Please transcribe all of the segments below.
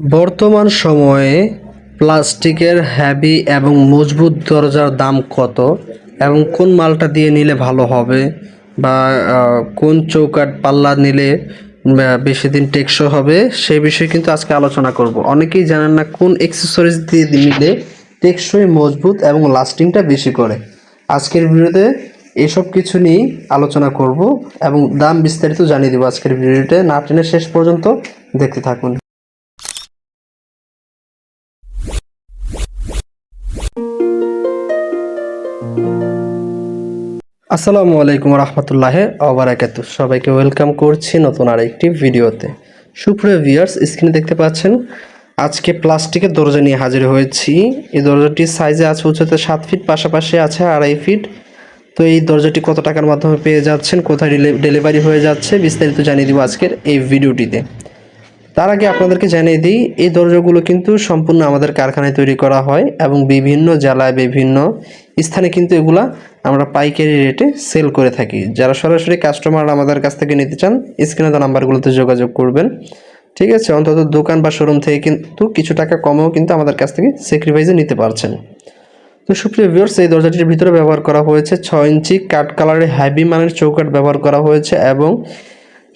বর্তমান সময়ে প্লাস্টিকের হেভি এবং মজবুত দরজার দাম কত এবং কোন মালটা দিয়ে নিলে ভালো হবে বা কোন চৌকাঠ পাল্লা নিলে বেশি দিন টেকসই হবে সে বিষয়ে কিন্তু আজকে আলোচনা করব। অনেকেই জানেন না কোন অ্যাক্সেসরিজ দিয়ে নিলে টেকসই, মজবুত এবং লাস্টিংটা বেশি করে। আজকের ভিডিওতে এসব কিছু নিয়েই আলোচনা করব এবং দাম বিস্তারিত জানিয়ে দেবো আজকের ভিডিওতে। না টেনে শেষ পর্যন্ত দেখতে থাকুন। আসসালামু আলাইকুম রহমতুল্লাহ অবরাকাত সবাইকে ওয়েলকাম করছি নতুন আরেকটি ভিডিওতে। সুপ্রিয় ভিউয়ার্স, স্ক্রিনে দেখতে পাচ্ছেন, আজকে প্লাস্টিকের দরজা নিয়ে হাজির হয়েছি। এই দরজাটির সাইজে আছে উচ্চতা সাত ফিট, পাশাপাশি আছে আড়াই ফিট। তো এই দরজাটি কত টাকার মাধ্যমে পেয়ে যাচ্ছেন, কোথায় ডেলিভারি হয়ে যাচ্ছে, বিস্তারিত জানিয়ে দিব আজকের এই ভিডিওটিতে। তার আগে আপনাদেরকে জানিয়ে দিই, এই দরজাগুলো কিন্তু সম্পূর্ণ আমাদের কারখানায় তৈরি করা হয় এবং বিভিন্ন জেলায় বিভিন্ন স্থানে কিন্তু এগুলা আমরা পাইকারি রেটে সেল করে থাকি। যারা সরাসরি কাস্টমার আমাদের কাছ থেকে নিতে চান স্ক্রিনে দেওয়া নাম্বারগুলোতে যোগাযোগ করবেন। ঠিক আছে, অন্তত দোকান বা শোরুম থেকে কিন্তু কিছু টাকা কমেও কিন্তু আমাদের কাছ থেকে স্যাক্রিফাইসে নিতে পারছেন। তো সুপ্রিয় ভিউয়ার্স এই দরজাটির ভিতরে ব্যবহার করা হয়েছে ছয় ইঞ্চি কাঠ কালারের হ্যাভি মানের চৌকাঠ ব্যবহার করা হয়েছে এবং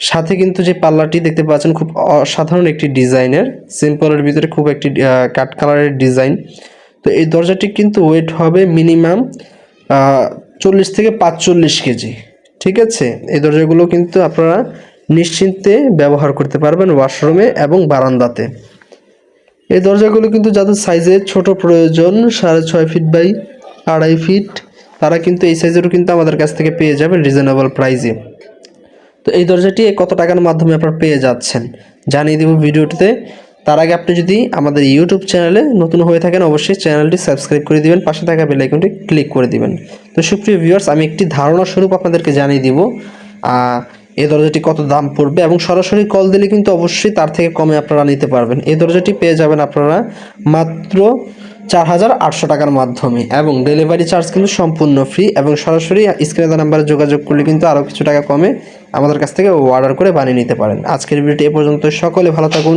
সাথে কিন্তু যে পাল্লাটি দেখতে পাচ্ছেন, খুব অসাধারণ একটি ডিজাইনের সিম্পলের ভিতরে খুব একটি কাঠ কালারের ডিজাইন তো এই দরজাটি কিন্তু ওয়েট হবে মিনিমাম চল্লিশ থেকে পাঁচচল্লিশ কেজি। ঠিক আছে? এই দরজাগুলো কিন্তু আপনারা নিশ্চিন্তে ব্যবহার করতে পারবেন ওয়াশরুমে এবং বারান্দাতে। এই দরজাগুলো কিন্তু যাদের সাইজে ছোট প্রয়োজন, সাড়ে ছয় ফিট বাই আড়াই ফিট, তারা কিন্তু এই সাইজেরও কিন্তু আমাদের কাছ থেকে পেয়ে যাবেন রিজনেবল প্রাইসে। তো এই দরজাটি কত টাকার মাধ্যমে আপনারা পেয়ে যাচ্ছেন জানিয়ে দেব ভিডিওটিতে। তার আগে আপনি যদি আমাদের ইউটিউব চ্যানেলে নতুন হয়ে থাকেন, অবশ্যই চ্যানেলটি সাবস্ক্রাইব করে দিবেন, পাশে থাকা বেল আইকনটি ক্লিক করে দিবেন। তো সুপ্রিয় ভিউয়ার্স, আমি একটি ধারণা স্বরূপ আপনাদেরকে জানিয়ে দিব। এই দরজাটি কত দাম পড়বে এবং সরাসরি কল দিলে কিন্তু অবশ্যই তার থেকে কমে আপনারা নিতে পারবেন। এই দরজাটি পেয়ে যাবেন আপনারা মাত্র চার হাজার আটশো টাকার মাধ্যমে এবং ডেলিভারি চার্জ কিন্তু সম্পূর্ণ ফ্রি এবং সরাসরি স্ক্রিনে দেওয়া নাম্বারে যোগাযোগ করলে কিন্তু আরও কিছু টাকা কমে আমাদের কাছ থেকে অর্ডার করে বানিয়ে নিতে পারেন। আজকের ভিডিওটি এ পর্যন্ত সকলে ভালো থাকুন।